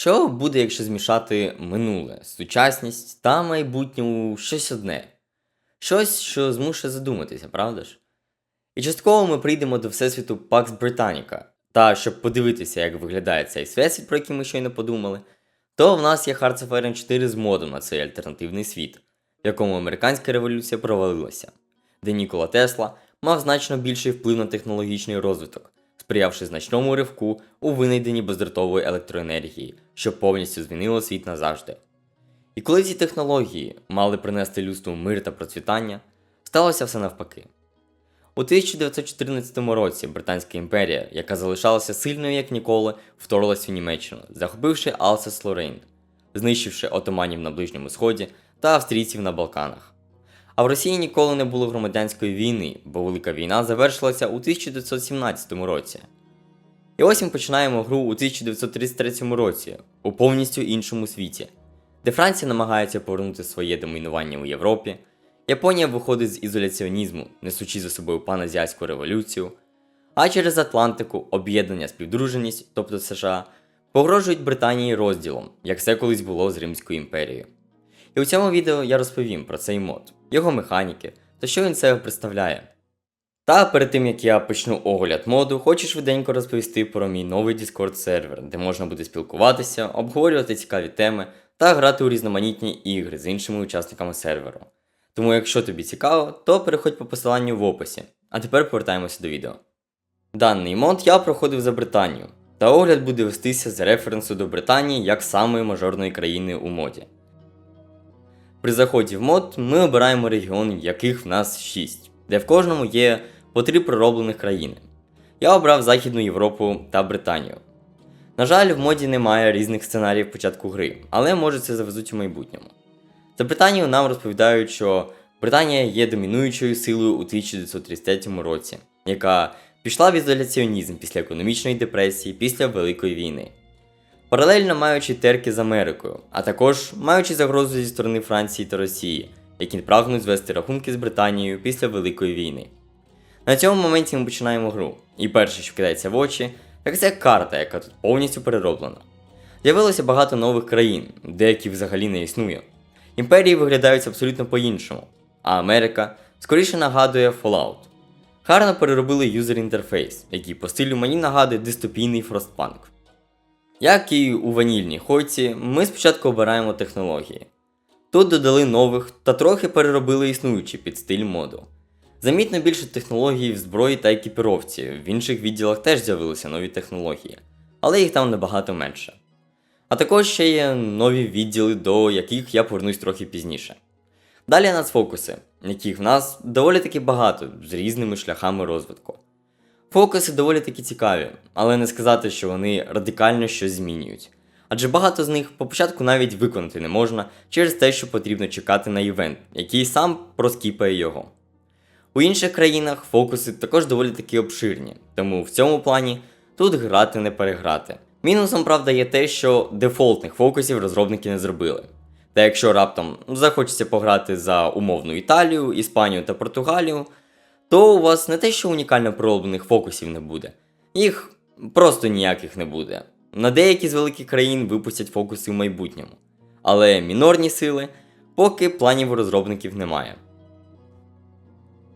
Що буде, якщо змішати минуле, сучасність та майбутнє у щось одне? Щось, що змушує задуматися, правда ж? І частково ми прийдемо до Всесвіту Пакс Британіка. Та щоб подивитися, як виглядає цей всесвіт, про який ми щойно подумали, то в нас є Hearts of Iron 4 з модом на цей альтернативний світ, в якому американська революція провалилася, де Нікола Тесла мав значно більший вплив на технологічний розвиток, сприявши значному ривку у винайденні бездротової електроенергії, що повністю змінило світ назавжди. І коли ці технології мали принести людству мир та процвітання, сталося все навпаки. У 1914 році Британська імперія, яка залишалася сильною як ніколи, вторглась у Німеччину, захопивши Алсес Лорейн, знищивши отоманів на Ближньому Сході та австрійців на Балканах. А в Росії ніколи не було громадянської війни, бо Велика війна завершилася у 1917 році. І ось ми починаємо гру у 1933 році, у повністю іншому світі, де Франція намагається повернути своє домінування у Європі, Японія виходить з ізоляціонізму, несучи за собою паназіатську революцію, а через Атлантику об'єднання співдруженість, тобто США, погрожують Британії розділом, як це колись було з Римською імперією. І у цьому відео я розповім про цей мод, його механіки та що він себе представляє. Та перед тим як я почну огляд моду, хочу швиденько розповісти про мій новий Discord сервер, де можна буде спілкуватися, обговорювати цікаві теми та грати у різноманітні ігри з іншими учасниками серверу. Тому, якщо тобі цікаво, то переходь по посиланню в описі. А тепер повертаємося до відео. Даний мод я проходив за Британію, та огляд буде вестися з референсу до Британії як самої мажорної країни у моді. При заході в мод ми обираємо регіон, яких в нас 6, де в кожному є по 3 пророблених країни. Я обрав Західну Європу та Британію. На жаль, в моді немає різних сценаріїв початку гри, але може це завезуть у майбутньому. За Британію нам розповідають, що Британія є домінуючою силою у 1933 році, яка пішла в ізоляціонізм після економічної депресії після Великої війни. Паралельно маючи терки з Америкою, а також маючи загрозу зі сторони Франції та Росії, які прагнуть звести рахунки з Британією після Великої війни. На цьому моменті ми починаємо гру, і перше, що кидається в очі, так це карта, яка тут повністю перероблена. З'явилося багато нових країн, деякі взагалі не існує. Імперії виглядають абсолютно по-іншому, а Америка скоріше нагадує Fallout. Гарно переробили юзер інтерфейс, який по стилю мені нагадує дистопійний Frostpunk. Як і у ванільній хойці, ми спочатку обираємо технології. Тут додали нових та трохи переробили існуючі під стиль моду. Замітно більше технологій в зброї та екіпіровці, в інших відділах теж з'явилися нові технології, але їх там набагато менше. А також ще є нові відділи, до яких я повернусь трохи пізніше. Далі нацфокуси, яких в нас доволі таки багато з різними шляхами розвитку. Фокуси доволі таки цікаві, але не сказати, що вони радикально щось змінюють. Адже багато з них по початку навіть виконати не можна через те, що потрібно чекати на івент, який сам проскіпає його. У інших країнах фокуси також доволі таки обширні, тому в цьому плані тут грати не переграти. Мінусом, правда, є те, що дефолтних фокусів розробники не зробили. Та якщо раптом захочеться пограти за умовну Італію, Іспанію та Португалію, то у вас не те, що унікально пророблених фокусів не буде, їх просто ніяких не буде. На деякі з великих країн випустять фокуси в майбутньому. Але мінорні сили поки планів у розробників немає.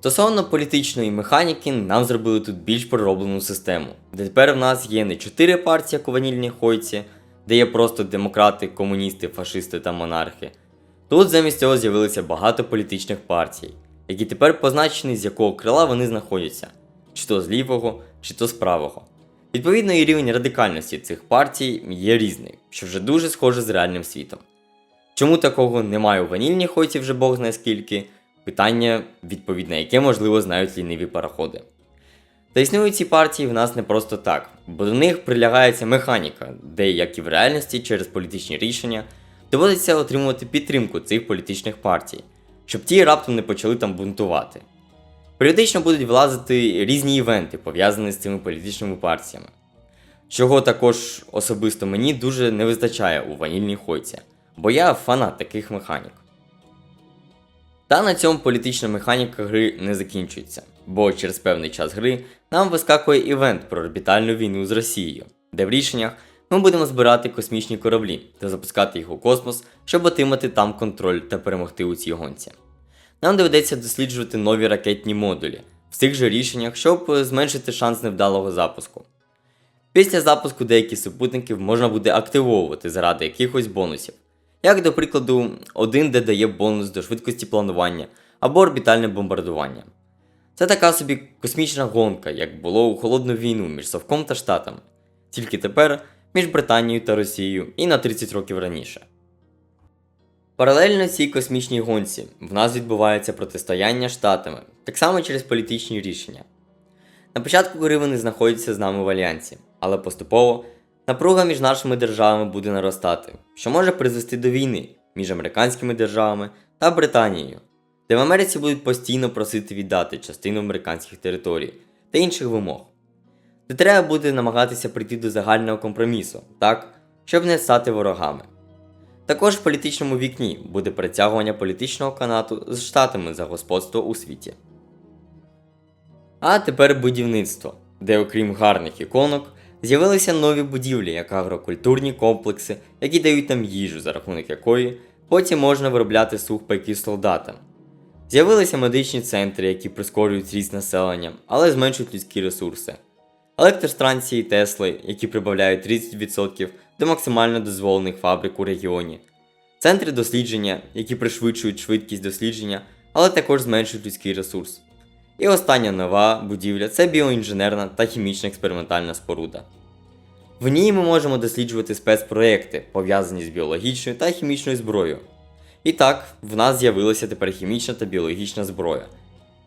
Стосовно політичної механіки, нам зробили тут більш пророблену систему, де тепер в нас є не 4 партії, як у ванільній хойці, де є просто демократи, комуністи, фашисти та монархи. Тут замість цього з'явилося багато політичних партій, які тепер позначені, з якого крила вони знаходяться, чи то з лівого, чи то з правого. Відповідно, і рівень радикальності цих партій є різний, що вже дуже схоже з реальним світом. Чому такого немає у ванільній хойці вже Бог знає скільки, питання, відповідь яке можливо знають ліниві пароходи. Та існують ці партії в нас не просто так, бо до них прилягається механіка, де, як і в реальності, через політичні рішення доводиться отримувати підтримку цих політичних партій, щоб ті раптом не почали там бунтувати. Періодично будуть влазити різні івенти, пов'язані з цими політичними партіями, чого також особисто мені дуже не вистачає у ванільній хойці, бо я фанат таких механік. Та на цьому політична механіка гри не закінчується, бо через певний час гри нам вискакує івент про орбітальну війну з Росією, де в рішеннях ми будемо збирати космічні кораблі та запускати їх у космос, щоб отримати там контроль та перемогти у цій гонці. Нам доведеться досліджувати нові ракетні модулі в цих же рішеннях, щоб зменшити шанс невдалого запуску. Після запуску деякі супутників можна буде активовувати заради якихось бонусів, як до прикладу, один, де дає бонус до швидкості планування або орбітальне бомбардування. Це така собі космічна гонка, як було у холодну війну між Совком та Штатами, тільки тепер між Британією та Росією і на 30 років раніше. Паралельно цій космічній гонці в нас відбувається протистояння штатами, так само через політичні рішення. На початку гри вони знаходяться з нами в альянсі, але поступово напруга між нашими державами буде наростати, що може призвести до війни між американськими державами та Британією, де в Америці будуть постійно просити віддати частину американських територій та інших вимог. Де треба буде намагатися прийти до загального компромісу, так, щоб не стати ворогами. Також в політичному вікні буде перетягування політичного канату з штатами за господство у світі. А тепер будівництво, де, окрім гарних іконок, з'явилися нові будівлі, як агрокультурні комплекси, які дають нам їжу, за рахунок якої потім можна виробляти сухпайки солдатам. З'явилися медичні центри, які прискорюють ріст населення, але зменшують людські ресурси. Електростанції Тесли, які прибавляють 30% до максимально дозволених фабрик у регіоні. Центри дослідження, які пришвидшують швидкість дослідження, але також зменшують людський ресурс. І остання нова будівля це біоінженерна та хімічна експериментальна споруда. В ній ми можемо досліджувати спецпроекти, пов'язані з біологічною та хімічною зброєю. І так, в нас з'явилася тепер хімічна та біологічна зброя,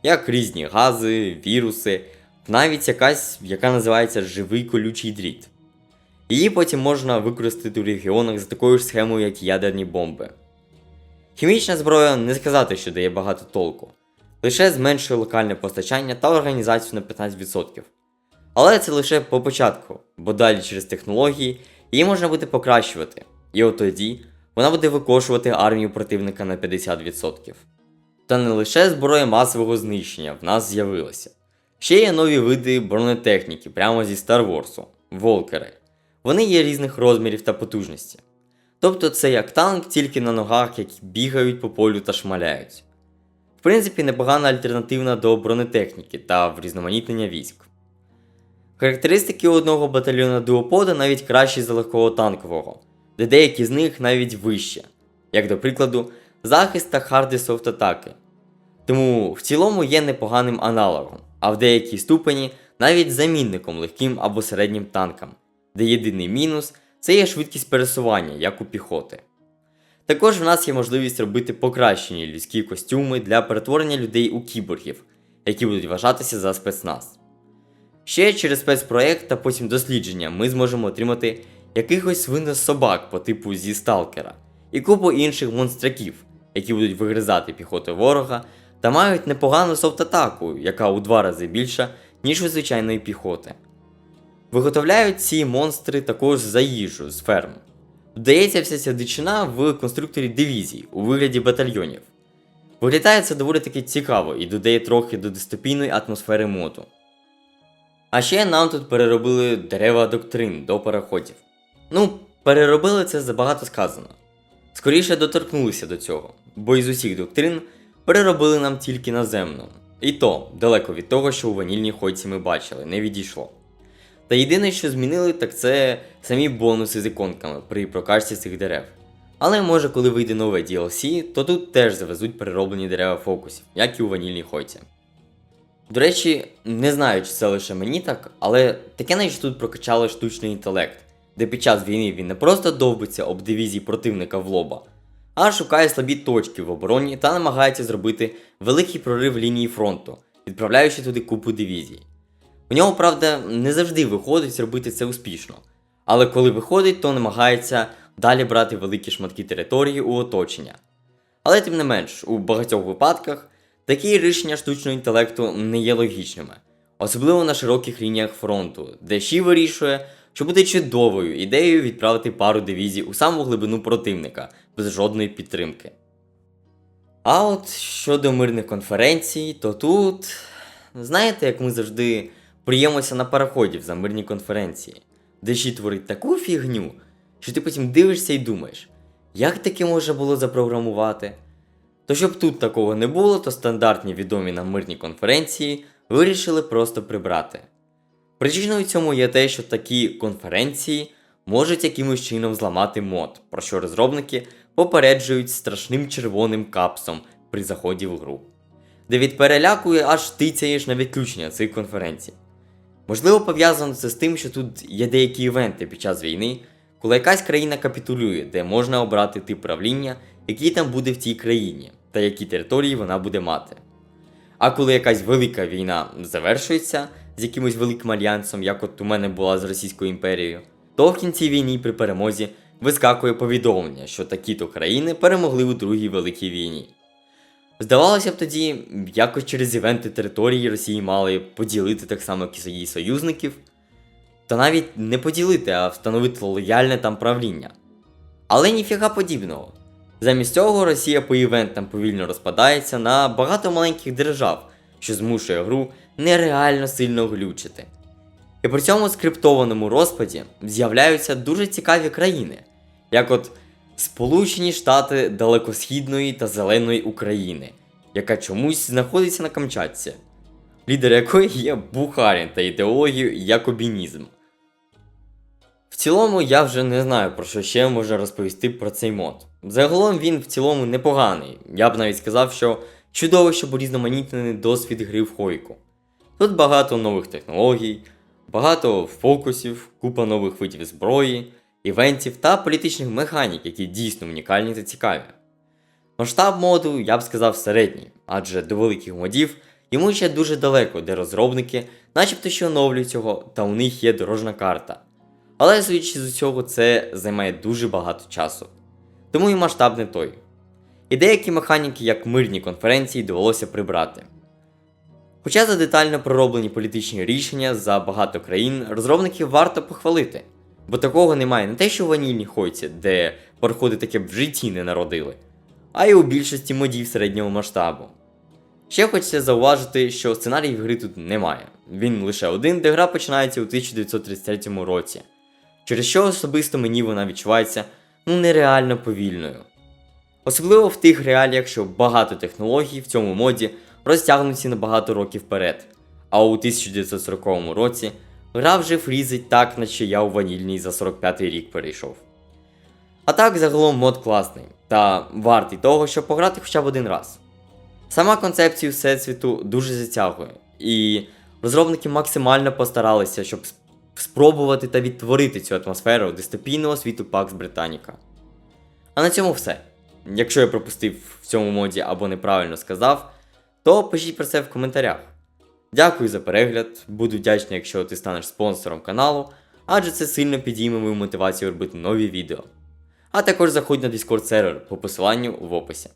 як різні гази, віруси, навіть якась, яка називається живий колючий дріт. Її потім можна використати у регіонах за такою ж схемою, як ядерні бомби. Хімічна зброя не сказати, що дає багато толку, лише зменшує локальне постачання та організацію на 15%. Але це лише по початку, бо далі через технології її можна буде покращувати, і от тоді вона буде викошувати армію противника на 50%. Та не лише зброя масового знищення в нас з'явилася. Ще є нові види бронетехніки прямо зі Star Wars, волкери. Вони є різних розмірів та потужності. Тобто це як танк, тільки на ногах, які бігають по полю та шмаляють. В принципі, непогана альтернативна до бронетехніки та врізноманітнення військ. Характеристики одного батальйона дуопода навіть кращі за легкого танкового, де деякі з них навіть вище, як до прикладу, захист та хардесофт атаки. Тому в цілому є непоганим аналогом, а в деякій ступені навіть замінником легким або середнім танкам, де єдиний мінус це є швидкість пересування, як у піхоти. Також в нас є можливість робити покращені людські костюми для перетворення людей у кіборгів, які будуть вважатися за спецназ. Ще через спецпроект та потім дослідження ми зможемо отримати якихось свинособак по типу зі сталкера і купу інших монстраків, які будуть вигризати піхоту ворога та мають непогану софт-атаку, яка у два рази більша, ніж у звичайної піхоти. Виготовляють ці монстри також за їжу з ферм. Вдається вся ця дичина в конструкторі дивізій у вигляді батальйонів. Виглядає це доволі таки цікаво і додає трохи до дистопійної атмосфери моду. А ще нам тут переробили дерева доктрин до переходів. Ну, переробили це забагато сказано. Скоріше доторкнулися до цього, бо із усіх доктрин переробили нам тільки наземну. І то далеко від того, що у ванільній ходці ми бачили, не відійшло. Та єдине, що змінили, так це самі бонуси з іконками при прокачці цих дерев. Але може, коли вийде нове DLC, то тут теж завезуть перероблені дерева фокусів, як і у ванільній ходці. До речі, не знаю, чи це лише мені так, але таке наче тут прокачали штучний інтелект, де під час війни він не просто довбиться об дивізії противника в лоба, а шукає слабі точки в обороні та намагається зробити великий прорив лінії фронту, відправляючи туди купу дивізій. У нього, правда, не завжди виходить зробити це успішно, але коли виходить, то намагається далі брати великі шматки території у оточення. Але тим не менш, у багатьох випадках такі рішення штучного інтелекту не є логічними, особливо на широких лініях фронту, де Ші вирішує, що буде чудовою ідеєю відправити пару дивізій у саму глибину противника без жодної підтримки. А от щодо мирних конференцій, то тут, знаєте, як ми завжди приємося на пароходів за мирні конференції. де ще творить таку фігню, що ти потім дивишся і думаєш, як таке можна було запрограмувати? То щоб тут такого не було, то стандартні відомі нам мирні конференції вирішили просто прибрати. Причиною цьому є те, що такі конференції можуть якимось чином зламати мод, про що розробники попереджують страшним червоним капсом при заході в гру, де від переляку аж тицяєш на відключення цих конференцій. Можливо, пов'язано це з тим, що тут є деякі івенти під час війни, коли якась країна капітулює, де можна обрати тип правління, який там буде в цій країні, та які території вона буде мати. А коли якась велика війна завершується з якимось великим альянсом, як от у мене була з Російською імперією, то в кінці війни при перемозі вискакує повідомлення, що такі-то країни перемогли у Другій Великій війні. Здавалося б тоді, якось через івенти території Росії мали поділити так само, як і її союзників, та навіть не поділити, а встановити лояльне там правління. Але ніфіга подібного. Замість цього Росія по івентам повільно розпадається на багато маленьких держав, що змушує гру нереально сильно глючити. І при цьому скриптованому розпаді з'являються дуже цікаві країни, як от Сполучені Штати Далекосхідної та Зеленої України, яка чомусь знаходиться на Камчатці, лідер якої є Бухарін та ідеологією Якобінізм. В цілому я вже не знаю про що ще можна розповісти про цей мод. Загалом він в цілому непоганий. Я б навіть сказав, що чудово, щоб урізноманітнений досвід гри в хойку. Тут багато нових технологій, багато фокусів, купа нових видів зброї, івентів та політичних механік, які дійсно унікальні та цікаві. Масштаб моду, я б сказав, середній, адже до великих модів йому ще дуже далеко, де розробники, начебто що оновлюють його, та у них є дорожна карта. Але судячи з усього, це займає дуже багато часу. Тому і масштаб не той. І деякі механіки, як мирні конференції, довелося прибрати. Хоча за детально пророблені політичні рішення за багато країн розробників варто похвалити, бо такого немає не те, що в ванільній хойці, де парходи таке в житті не народили, а й у більшості модів середнього масштабу. Ще хочеться зауважити, що сценаріїв гри тут немає. Він лише один, де гра починається у 1933 році, через що особисто мені вона відчувається ну нереально повільною. Особливо в тих реаліях, що багато технологій в цьому моді розтягнуті на багато років вперед. А у 1940 році гра вже фрізить так, наче я у ванільній за 45 рік перейшов. А так, загалом мод класний та вартий того, щоб пограти хоча б один раз. Сама концепція всесвіту дуже затягує, і розробники максимально постаралися, щоб спробувати та відтворити цю атмосферу дистопійного світу Pax Britannica. А на цьому все. Якщо я пропустив в цьому моді або неправильно сказав, то пишіть про це в коментарях. Дякую за перегляд, буду вдячний, якщо ти станеш спонсором каналу, адже це сильно підійме мою мотивацію робити нові відео. А також заходь на Discord сервер по посиланню в описі.